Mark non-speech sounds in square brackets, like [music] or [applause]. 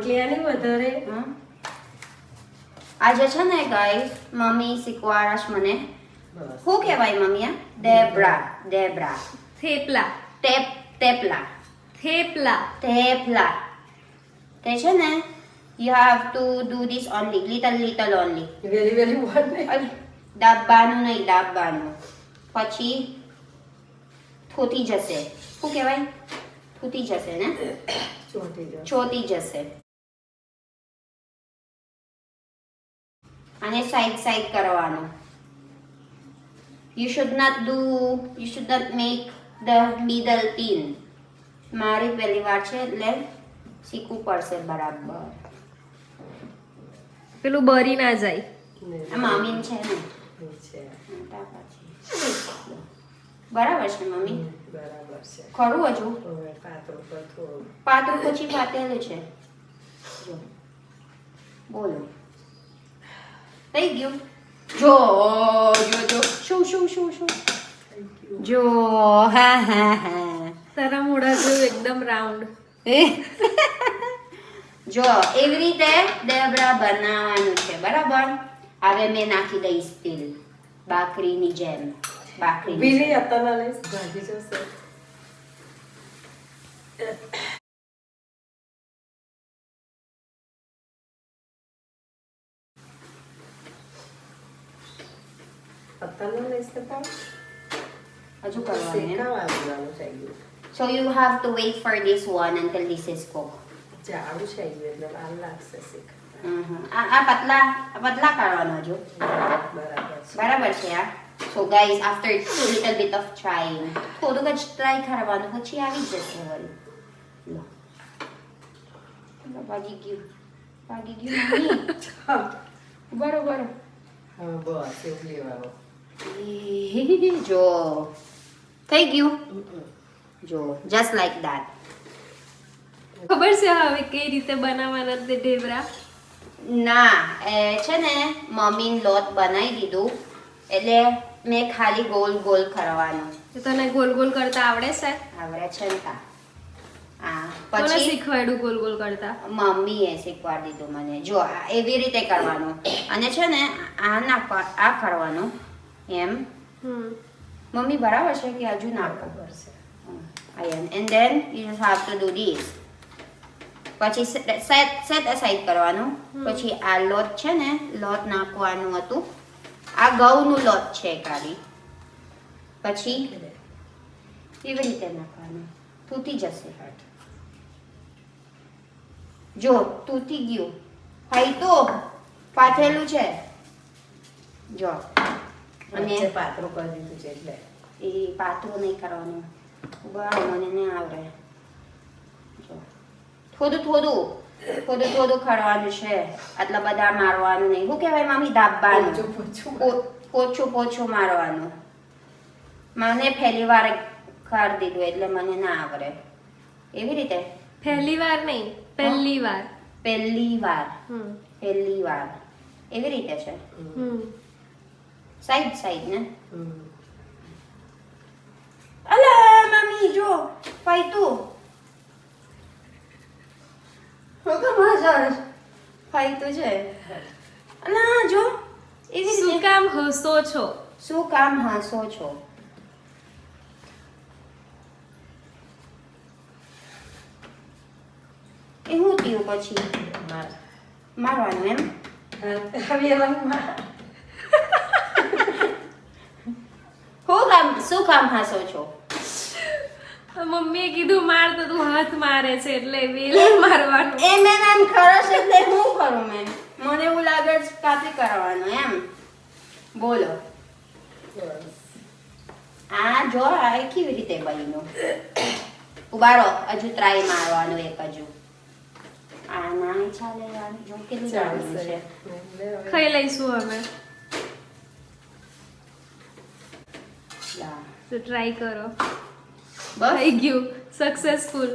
રોટલી આની વધારે હમ. આજે છે ને ગાઈસ મમ્મી શીખવાડશ મને. શું કહેવાય મમ્મી આ ડેબ્રા ડેબ્રા થેપલા. ટેપ ટેપલા. થેપલા. થેપલા તે છે ને you have to do this only little little only very very ball દાબવાનું નહીં દાબવાનું પછી થોતી જશે. શું કહેવાય? થૂતી જશે ને? છોતી જશે. અને સાઈડ સાઈડ કરવાનું. You should not do you should not make the middle pin મારી પહેલી વાર છે એટલે શીખવું પડશે બરાબર. પેલું બરી ના જાય. આ મામીન છે ને. બરાબર છે મમ્મી બરાબર છે. ખરું હજુ? પાતળું પર થોડું પાતળું પછી પાતેલું છે. બોલો. થઈ ગયું જો જો જો. શું શું શું શું. જો હા હા હા. તારા મોઢા જેવું એકદમ રાઉન્ડ એ? જો એવી રીતે ડેબરા બનાવવાનું છે બરાબર? હવે મેં નાખી દઈશ તેલ. બાકરીની જેમ. બાકરીની બીજી જેમ. લઈશ ભાજી જશે. અત્યારના લઈશ તો પાવ હજુ કરવાનું એમ? શેકાવા દેવાનું થઈ ગયું So you have to wait for this one until this is cooked. જાડું થઈ ગયું એટલે વાર લાગશે શેક Mhm. આ આ પતલા આ પતલા કાઢવાનો હજુ બરાબર છે બરાબર છે આ so guys after little bit of trying. થોડુંક જ ટ્રાય કરવાનું પછી આવી જશે વળી લો લો, ભાગી ગયું ભાગી ગયું મમ્મી હા બરોબર હા બસ એવું લેવાનું [laughs] જો. થઈ ગયું જો. જસ્ટ લાઈક ધેટ ખબર છે હવે કઈ રીતે બનાવવાના તે ઢેબરા? ના એ છે ને મમ્મીને લોટ બનાવી દીધું. એટલે મેં ખાલી ગોલ ગોલ કરવાનું. તને ગોલ ગોલ કરતા આવડે છે? આવડે છે ને તા. હા પછી શીખવાડ્યું ગોલ ગોલ કરતા? મમ્મીએ શીખવાડી દીધું મને. જો આ એવી રીતે કરવાનું. અને છે ને આ નાખવા આ કરવાનું. એમ? મમ્મી બરાબર છે કે હજુ નાખવું પડશે Ayan. And then, you just have to do this. પછી સેટ સેટ અસાઇડ કરવાનું. પછી આ લોટ છે ને લોટ નાખવાનું હતું. આ ઘઉંનું લોટ છે ખાલી પછી એવી રીતે નાખવાનું. તૂટી જશે જો તૂટી ગયું. ફાઈ તો પાથેલું છે. જો. અને પાતળું કરી દીધું છે એટલે. એ પાતળું નહીં કરવાનું. બરાબર મને નહીં આવડે. થોડું થોડું. થોડું થોડું ખડવાનું છે. આટલા બધા મારવાનું નહીં. શું કહેવાય મામી? દાબવાનું. પોચું પોછું પોછું મારવાનું. મને પહેલી વાર કરી દીધું એટલે મને ના આવડે. એવી રીતે? પહેલી વાર નહીં. પહેલી વાર. પહેલી વાર. હમ. પહેલી વાર. એવી રીતે છે? હમ. સાઈડ સાઈડ ને. અલા મમ્મી જો હું તો મજા તો છે અલા જો એવી શું કામ હસો છો શું કામ હસો છો એ હું થયું પછી? માર. મારવાનું એમ? હા, હું કામ શું કામ હાસો છો? મમ્મીએ કીધું માર તો તું હાથ મારે છે એટલે વેલ મારવાનું. એ એમ એમ ખરસ એટલે હું કરું મેં મને એવું લાગે છે કાપી કરવાનું એમ. બોલો. આ જો આ કેવી રીતે બન્યું? ઉબારો હજુ ટ્રાય મારવાનું એક હજુ. આ ના ચાલે યાર જો કેટલું ચાલે છે. ખાઈ લઈશું અમે તો ટ્રાય કરો થઈ ગયું સક્સેસફુલ